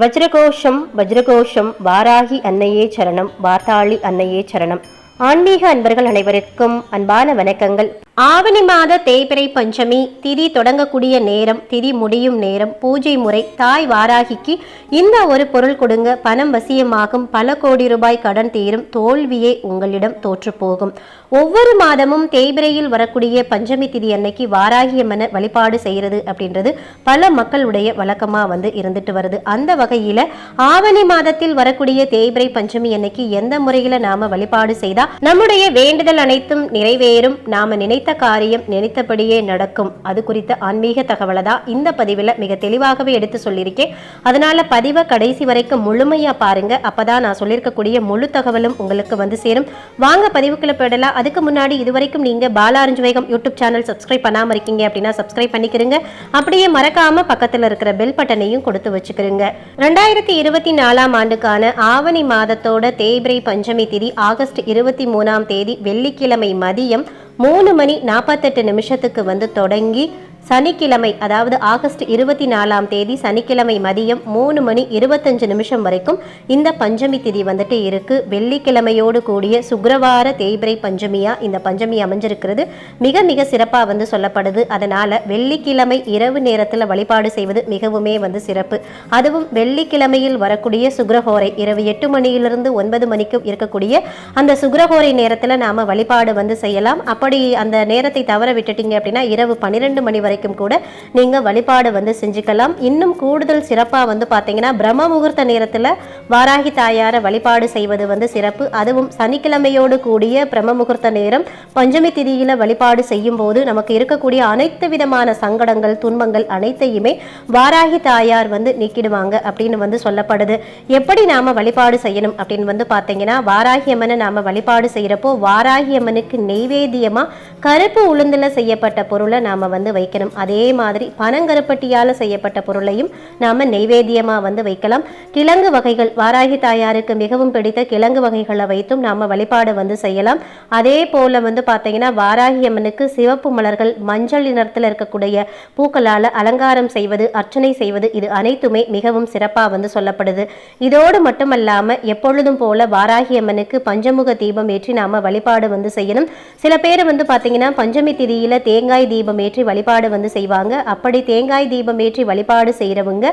வஜ்ரகோஷம் வஜ்ரகோஷம் வாராகி அன்னையே சரணம் வார்த்தாளி அன்னையே சரணம். ஆன்மீக அன்பர்கள் அனைவருக்கும் அன்பான வணக்கங்கள். ஆவணி மாத தேய்பிறை பஞ்சமி திதி தொடங்கக்கூடிய நேரம் திதி முடியும் நேரம் பூஜை முறை தாய் வாராகிக்கு இந்த ஒரு பொருள் கொடுங்க. பணம் வசியமாகும். பல கோடி ரூபாய் கடன் தீரும். தோல்வியே உங்களிடம் தோற்று போகும் ஒவ்வொரு மாதமும் தேய்பிரையில் வரக்கூடிய பஞ்சமி திதி அன்னைக்கு வாராகியம்மன வழிபாடு செய்யறது அப்படின்றது பல மக்களுடைய வழக்கமா வந்து இருந்துட்டு வருது. அந்த வகையில ஆவணி மாதத்தில் வரக்கூடிய தேய்பிரை பஞ்சமி அன்னைக்கு எந்த முறையில் நாம வழிபாடு செய்தால் நம்முடைய வேண்டுதல் அனைத்தும் நிறைவேறும். நாம நினைத்த காரியம் நினைத்தபடியே நடக்கும். அது குறித்த ஆன்மீக தகவலை தான் இந்த பதிவில் மிக தெளிவாகவே எடுத்து சொல்லியிருக்கேன். அதனால பதிவை கடைசி வரைக்கும் முழுமையா பாருங்க. அப்பதான் நான் சொல்லியிருக்கக்கூடிய முழு தகவலும் உங்களுக்கு வந்து சேரும். வாங்க பதிவுக்குள்ளே போயிடலாம். அதுக்கு முன்னாடி இதுவரைக்கும் நீங்க பாலாரஞ்சு வேகம் யூடியூப் சேனல் சப்ஸ்கிரைப் பண்ணாமல் இருக்கீங்க அப்படின்னா சப்ஸ்கிரைப் பண்ணிக்கிறீங்க அப்படியே மறக்காம பக்கத்துல இருக்கிற பெல் பட்டனையும் கொடுத்து வச்சுக்கிறீங்க ரெண்டாயிரத்தி இருபத்தி நாலாம் ஆண்டுக்கான ஆவணி மாதத்தோட தேய்பிரை பஞ்சமி திதி ஆகஸ்ட் இருபத்தி மூணாம் தேதி வெள்ளிக்கிழமை மதியம் மூணு மணி நாற்பத்தெட்டு நிமிஷத்துக்கு வந்து தொடங்கி சனிக்கிழமை அதாவது ஆகஸ்ட் இருபத்தி நாலாம் தேதி சனிக்கிழமை மதியம் மூணு மணி இருபத்தஞ்சு நிமிஷம் வரைக்கும் இந்த பஞ்சமி திதி வந்துட்டு இருக்கு. வெள்ளிக்கிழமையோடு கூடிய சுக்ரவார தேய்பிரை பஞ்சமியா இந்த பஞ்சமி அமைஞ்சிருக்கிறது. மிக மிக சிறப்பாக வந்து சொல்லப்படுது. அதனால வெள்ளிக்கிழமை இரவு நேரத்தில் வழிபாடு செய்வது மிகவுமே வந்து சிறப்பு. அதுவும் வெள்ளிக்கிழமையில் வரக்கூடிய சுக்ரஹோரை இரவு எட்டு மணியிலிருந்து ஒன்பது மணிக்கும் இருக்கக்கூடிய அந்த சுக்ரஹோரை நேரத்தில் நாம வழிபாடு வந்து செய்யலாம். அப்படி அந்த நேரத்தை தவற விட்டுட்டீங்க அப்படின்னா இரவு பன்னிரெண்டு மணி வரைக்கும் கூட நீங்கள் வழிபாடு வந்து செஞ்சுக்கலாம். இன்னும் கூடுதல் சிறப்பாக வந்து பார்த்தீங்கன்னா பிரம்ம முகூர்த்த நேரத்தில் வாராகி தாயாரை வழிபாடு செய்வது வந்து சிறப்பு. அதுவும் சனிக்கிழமையோடு கூடிய பிரம்ம முகூர்த்த நேரம் பஞ்சமி திதியில வழிபாடு செய்யும் போது நமக்கு இருக்கக்கூடிய அனைத்து விதமான சங்கடங்கள் துன்பங்கள் அனைத்தையுமே வாராகி தாயார் வந்து நீக்கிடுவாங்க அப்படின்னு வந்து சொல்லப்படுது. எப்படி நாம வழிபாடு செய்யணும் அப்படின்னு வந்து பார்த்தீங்கன்னா வாராகி அம்மனை நாம வழிபாடு செய்யறப்போ வாராகி அம்மனுக்கு நெய்வேத்தியமா கருப்பு உளுந்தில் செய்யப்பட்ட பொருளை நாம வந்து வைக்கணும். வைக்கணும் அதே மாதிரி பனங்கருப்பட்டியால் செய்யப்பட்ட பொருளையும் நாம் நெய்வேத்தியமாக வந்து வைக்கலாம். கிழங்கு வகைகள் வாராகி தாயாருக்கு மிகவும் பிடித்த கிழங்கு வகைகளை வைத்தும் நாம் வழிபாடு வந்து செய்யலாம். அதே போல் வந்து பார்த்தீங்கன்னா வாராகி அம்மனுக்கு சிவப்பு மலர்கள் மஞ்சள் நிறத்தில் இருக்கக்கூடிய பூக்களால் அலங்காரம் செய்வது அர்ச்சனை செய்வது இது அனைத்துமே மிகவும் சிறப்பாக வந்து சொல்லப்படுது. இதோடு மட்டுமல்லாமல் எப்பொழுதும் போல வாராகி அம்மனுக்கு பஞ்சமுக தீபம் ஏற்றி நாம் வழிபாடு வந்து செய்யணும். சில பேர் வந்து பார்த்தீங்கன்னா பஞ்சமி திதியில் தேங்காய் தீபம் ஏற்றி வழிபாடு வந்து செய்வாங்க. அப்படி தேங்காய் தீபம் ஏற்றி வழிபாடு செய்கிறவங்க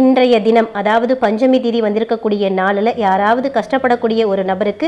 இன்றைய தினம் அதாவது பஞ்சமி திதி வந்திருக்கக்கூடிய நாளில் யாராவது கஷ்டப்படக்கூடிய ஒரு நபருக்கு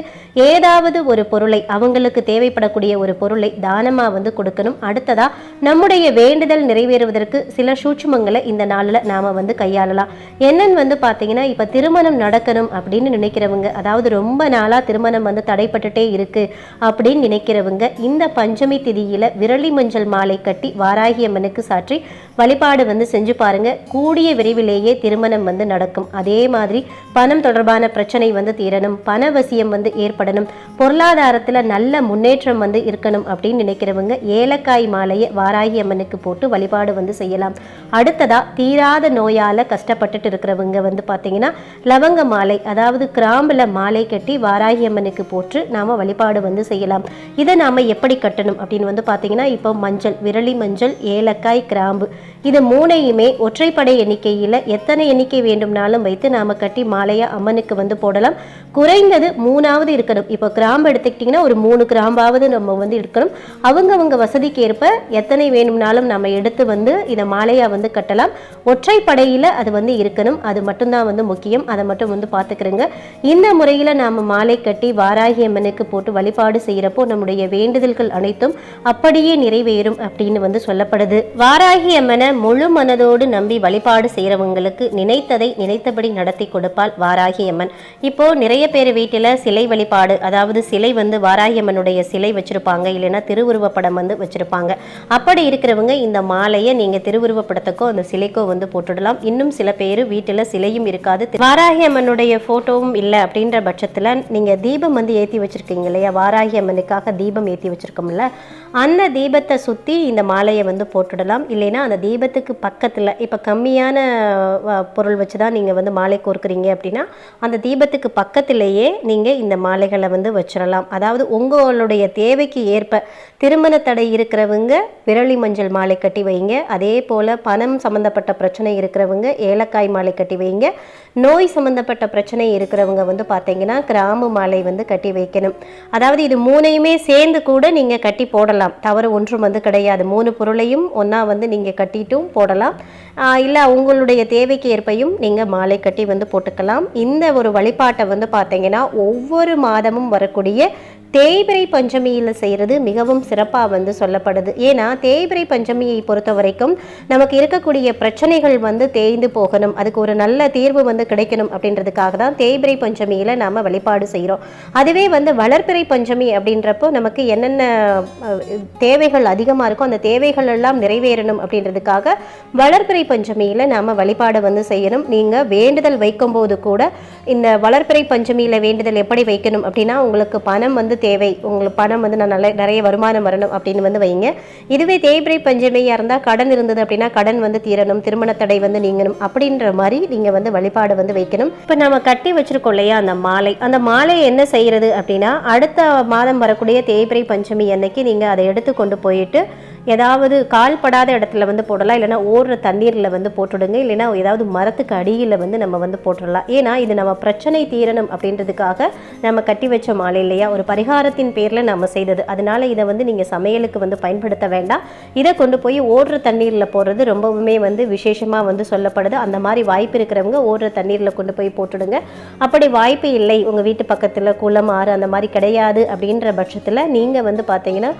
ஏதாவது ஒரு பொருளை அவங்களுக்கு தேவைப்படக்கூடிய ஒரு பொருளை தானமாக வந்து கொடுக்கணும். அடுத்ததா நம்முடைய வேண்டுதல் நிறைவேறுவதற்கு சில சூட்சுமங்களை இந்த நாளில் நாம் வந்து கையாளலாம். என்னன்னு வந்து பார்த்தீங்கன்னா இப்போ திருமணம் நடக்கணும் அப்படின்னு நினைக்கிறவங்க அதாவது ரொம்ப நாளாக திருமணம் வந்து தடைப்பட்டுட்டே இருக்கு அப்படின்னு நினைக்கிறவங்க இந்த பஞ்சமி திதியில விரலி மஞ்சள் மாலை கட்டி வாராகியம் அம்மனுக்கு சாற்றி வழிபாடு வந்து செஞ்சு பாருங்க. கூடிய விரைவிலேயே திருமணம் வந்து நடக்கும். அதே மாதிரி பணம் தொடர்பான பிரச்சனை வந்து தீரணும். பணவசியம் வந்து ஏற்படணும். பொருளாதாரத்தில் நல்ல முன்னேற்றம் வந்து இருக்கணும் அப்படின்னு நினைக்கிறவங்க ஏலக்காய் மாலையை வாராகி அம்மனுக்கு போட்டு வழிபாடு வந்து செய்யலாம். அடுத்ததா தீராத நோயால் கஷ்டப்பட்டுட்டு இருக்கிறவங்க வந்து பார்த்தீங்கன்னா லவங்க மாலை அதாவது கிராம்பில் மாலை கட்டி வாராகி அம்மனுக்கு போட்டு நாம் வழிபாடு வந்து செய்யலாம். இதை நாம் எப்படி கட்டணும் அப்படின்னு வந்து பார்த்தீங்கன்னா இப்போ மஞ்சள் விரலி மஞ்சள் ஏல ஏலக்காய் கிராம்பு. இது மூணையுமே ஒற்றைப்படை எண்ணிக்கையில் எத்தனை எண்ணிக்கை வேண்டும்னாலும் வைத்து நாம கட்டி மாலையா அம்மனுக்கு வந்து போடலாம். குறைந்தது மூணாவது இருக்கணும். இப்போ கிராம்பு எடுத்துக்கிட்டிங்கன்னா ஒரு மூணு கிராம்பாவது நம்ம வந்து எடுக்கணும். அவங்கவுங்க வசதிக்கு ஏற்ப எத்தனை வேணும்னாலும் நம்ம எடுத்து வந்து இதை மாலையா வந்து கட்டலாம். ஒற்றைப்படையில் அது வந்து இருக்கணும். அது மட்டும்தான் வந்து முக்கியம். அதை மட்டும் வந்து பார்த்துக்கிறோங்க. இந்த முறையில் நாம் மாலை கட்டி வாராகி அம்மனுக்கு போட்டு வழிபாடு செய்கிறப்போ நம்முடைய வேண்டுதல்கள் அனைத்தும் அப்படியே நிறைவேறும் அப்படின்னு வந்து சொல்லப்படுது. வாராகி அம்மனை முழு மனதோடு நம்பி வழிபாடு செய்கிறவங்களுக்கு நினைத்ததை நினைத்தபடி நடத்தி கொடுப்பால் வாராகி அம்மன். இப்போ நிறைய பேர் வீட்டில் சிலை வழிபாடு அதாவது சிலை வந்து வாராகி அம்மனுடைய சிலை வச்சிருப்பாங்க இல்லைன்னா திருவுருவப்படம் வந்து வச்சிருப்பாங்க. அப்படி இருக்கிறவங்க இந்த மாலையை நீங்க திருவுருவப்படத்துக்கோ அந்த சிலைக்கோ வந்து போட்டுடலாம். இன்னும் சில பேர் வீட்டில் சிலையும் இருக்காது. வாராகி அம்மனுடைய போட்டோவும் இல்லை அப்படின்ற பட்சத்தில் நீங்க தீபம் வந்து ஏற்றி வச்சிருக்கீங்க இல்லையா? வாராகி அம்மனுக்காக தீபம் ஏற்றி வச்சிருக்கோம்ல அந்த தீபத்தை சுற்றி இந்த மாலையை வந்து போட்டுடலாம். இல்லைன்னா அந்த தீபத்துக்கு பக்கத்தில் இப்போ கம்மியான பொருள் வச்சு தான் நீங்கள் வந்து மாலை கோர்க்குறீங்க அப்படின்னா அந்த தீபத்துக்கு பக்கத்திலேயே நீங்கள் இந்த மாலைகளை வந்து வச்சிடலாம். அதாவது உங்களுடைய தேவைக்கு ஏற்ப திருமண தடை இருக்கிறவங்க விரலி மஞ்சள் மாலை கட்டி வைங்க. அதே போல் பணம் சம்மந்தப்பட்ட பிரச்சனை இருக்கிறவங்க ஏலக்காய் மாலை கட்டி வைங்க. நோய் சம்மந்தப்பட்ட பிரச்சனை இருக்கிறவங்க வந்து பார்த்தீங்கன்னா கிராம மாலை வந்து கட்டி வைக்கணும். அதாவது இது மூணையுமே சேர்ந்து கூட நீங்கள் கட்டி போடலாம். தவறு ஒன்றும் வந்து கிடையாது. மூணு பொருளையும் ஒன்றா வந்து நீங்கள் கட்டிட்டும் போடலாம். இல்லை உங்களுடைய தேவைக்கு ஏற்பையும் நீங்கள் மாலை கட்டி வந்து போட்டுக்கலாம். இந்த ஒரு வழிபாட்டை வந்து பார்த்தீங்கன்னா ஒவ்வொரு மாதமும் வரக்கூடிய தேய்பிரை பஞ்சமியில் செய்கிறது மிகவும் சிறப்பாக வந்து சொல்லப்படுது. ஏன்னா தேய்பிரை பஞ்சமியை பொறுத்த வரைக்கும் நமக்கு இருக்கக்கூடிய பிரச்சனைகள் வந்து தேய்ந்து போகணும். அதுக்கு ஒரு நல்ல தீர்வு வந்து கிடைக்கணும் அப்படின்றதுக்காக தான் தேய்பிரை பஞ்சமியில் நாம் வழிபாடு செய்கிறோம் அதுவே வந்து வளர்பிறை பஞ்சமி அப்படின்றப்போ நமக்கு என்னென்ன தேவைகள் அதிகமாக இருக்கோ அந்த தேவைகள் எல்லாம் நிறைவேறணும் அப்படின்றதுக்காக வளர்பிறை பஞ்சமியில் நாம் வழிபாடு வந்து செய்யணும். நீங்கள் வேண்டுதல் வைக்கும்போது கூட இந்த வளர்பிறை பஞ்சமியில் வேண்டுதல் எப்படி வைக்கணும் அப்படின்னா உங்களுக்கு பணம் வந்து தேவை. உங்களுக்கு பணம் வந்து நான் நல்ல நிறைய வருமானம் வரணும் அப்படின்னு வந்து வைங்க. இதுவே தேய்பிரை பஞ்சமியாக இருந்தால் கடன் இருந்தது அப்படின்னா கடன் வந்து தீரணும் திருமண தடை வந்து நீங்கணும் அப்படின்ற மாதிரி நீங்கள் வந்து வழிபாடு வந்து வைக்கணும். இப்போ நம்ம கட்டி வச்சிருக்கோம் இல்லையா அந்த மாலை. அந்த மாலை என்ன செய்கிறது அப்படின்னா அடுத்த மாதம் வரக்கூடிய தேய்பிரை பஞ்சமி அன்னைக்கு நீங்கள் அதை எடுத்து கொண்டு போயிட்டு ஏதாவது கால் படாத இடத்துல வந்து போடலாம் இல்லைன்னா ஓடுற தண்ணீரில் வந்து போட்டுடுங்க இல்லைன்னா ஏதாவது மரத்துக்கு அடியில் வந்து நம்ம வந்து போட்டுடலாம். ஏன்னா இது நம்ம பிரச்சனை தீரணும் அப்படின்றதுக்காக நம்ம கட்டி வச்ச மாலை இல்லையா? ஒரு பரிகாரத்தின் பேரில் நம்ம செய்தது. அதனால் இதை வந்து நீங்கள் சமையலுக்கு வந்து பயன்படுத்த வேண்டாம். இதை கொண்டு போய் ஓடுற தண்ணீரில் போடுறது ரொம்பவுமே வந்து விசேஷமாக வந்து சொல்லப்படுது. அந்த மாதிரி வாய்ப்பு இருக்கிறவங்க ஓடுற தண்ணீரில் கொண்டு போய் போட்டுடுங்க. அப்படி வாய்ப்பு இல்லை. உங்கள் வீட்டு பக்கத்தில் குளம் ஆறு அந்த மாதிரி கிடையாது அப்படின்ற பட்சத்தில் நீங்கள் வந்து பார்த்தீங்கன்னா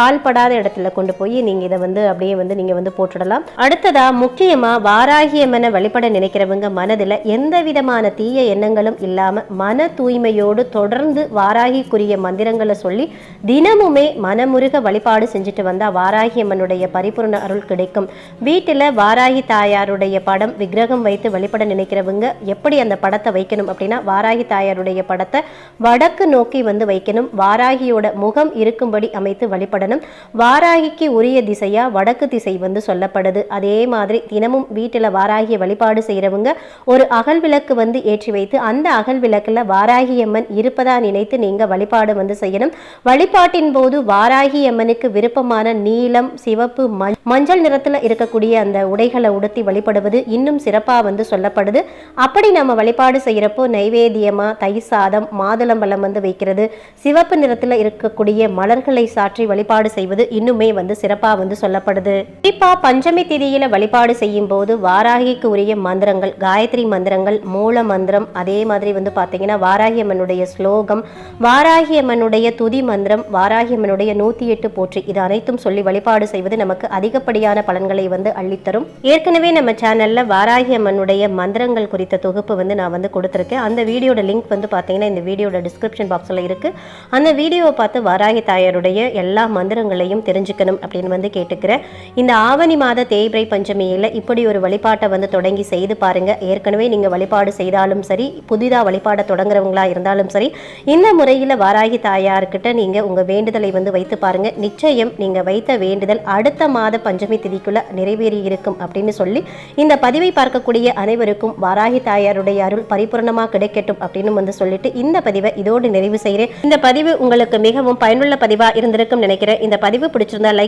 கால் படாத இடத்துல கொண்டு போய் நீங்கள் இதை வந்து அப்படியே வந்து நீங்கள் வந்து போட்டுடலாம். அடுத்ததா முக்கியமாக வாராகியம்மனை வழிபட நினைக்கிறவங்க மனதில் எந்த விதமான தீய எண்ணங்களும் இல்லாமல் மன தூய்மையோடு தொடர்ந்து வாராகிக்குரிய மந்திரங்களை சொல்லி தினமுமே மனமுருக வழிபாடு செஞ்சுட்டு வந்தால் வாராகியம்மனுடைய பரிபூர்ண அருள் கிடைக்கும். வீட்டில் வாராகி தாயாருடைய படம் விக்கிரகம் வைத்து வழிபட நினைக்கிறவங்க எப்படி அந்த படத்தை வைக்கணும் அப்படின்னா வாராகி தாயாருடைய படத்தை வடக்கு நோக்கி வந்து வைக்கணும். வாராகியோட முகம் இருக்கும்படி அமைத்து வழிபடணும். வாராகிக்கு உரிய திசையா வடக்கு திசை வந்து சொல்லப்படுது. அதே மாதிரி தினமும் வீட்டில் வாராகிய வழிபாடு செய்கிறவங்க ஒரு அகல் விளக்கு வந்து ஏற்றி வைத்து அந்த அகல் விளக்கில் வாராகியம்மன் இருப்பதா நினைத்து நீங்கள் வழிபாடு வந்து செய்யணும். வழிபாட்டின் போது வாராகி அம்மனுக்கு விருப்பமான நீலம் சிவப்பு மஞ்சள் நிறத்தில் இருக்கக்கூடிய அந்த உடைகளை உடுத்தி வழிபடுவது இன்னும் சிறப்பாக வந்து சொல்லப்படுது. அப்படி நம்ம வழிபாடு செய்கிறப்போ நைவேத்தியமாக தயிர் சாதம் மாதுளம்பழம் வந்து வைக்கிறது. சிவப்பு நிறத்தில் இருக்கக்கூடிய மலர்களை சாற்றி வழிபாடு செய்வது இன்னுமே வந்து சிறப்பா வந்து சொல்லப்படுது. குறிப்பா பஞ்சமி திதியில வழிபாடு செய்யும் போது வாராகிக்கு உரிய மந்திரங்கள் காயத்ரி மந்திரங்கள் மூல மந்திரம் அதே மாதிரி வந்து பாத்தீங்கன்னா வாராகி அம்மனுடைய ஸ்லோகம் வாராகி அம்மனுடைய துதி மந்திரம் வாராகி அம்மனுடைய நூத்தி எட்டு போற்றி இது அனைத்தும் சொல்லி வழிபாடு செய்வது நமக்கு அதிகப்படியான பலன்களை வந்து அள்ளித்தரும். ஏற்கனவே நம்ம சேனல்ல வாராகி அம்மனுடைய மந்திரங்கள் குறித்த தொகுப்பு வந்து நான் வந்து கொடுத்துருக்கேன். அந்த வீடியோட லிங்க் வந்து பார்த்தீங்கன்னா இந்த வீடியோட டிஸ்கிரிப்ஷன் பாக்ஸில் இருக்கு. அந்த வீடியோவை பார்த்து வாராகி தாயாருடைய எல்லா மந்திரங்களையும் தெரிஞ்சுக்கணும். அப்படின்னு வந்து கேட்டுக்கிறேன் இந்த ஆவணி மாத தேய்பிரை பஞ்சமியில் இப்படி ஒரு வழிபாட்டை வந்து தொடங்கி செய்து பாருங்க. ஏற்கனவே நீங்கள் வழிபாடு செய்தாலும் சரி புதிதாக வழிபாட தொடங்குறவங்களா இருந்தாலும் சரி இந்த முறையில் வாராகி தாயார்கிட்ட நீங்கள் உங்கள் வேண்டுதலை வந்து வைத்து பாருங்க. நிச்சயம் நீங்கள் வைத்த வேண்டுதல் அடுத்த மாத பஞ்சமி திதிக்குள்ள நிறைவேறி இருக்கும் அப்படின்னு சொல்லி இந்த பதிவை பார்க்கக்கூடிய அனைவருக்கும் வாராகி தாயாருடைய அருள் பரிபூர்ணமாக கிடைக்கட்டும் அப்படின்னு வந்து சொல்லிட்டு இந்த பதிவை இதோடு நிறைவு செய்கிறேன். இந்த பதிவு உங்களுக்கு மிகவும் பயனுள்ள பதிவாக இருந்திருக்கும் நினைக்கிறேன். இந்த பதிவு பிடிச்சிருந்தா லைக்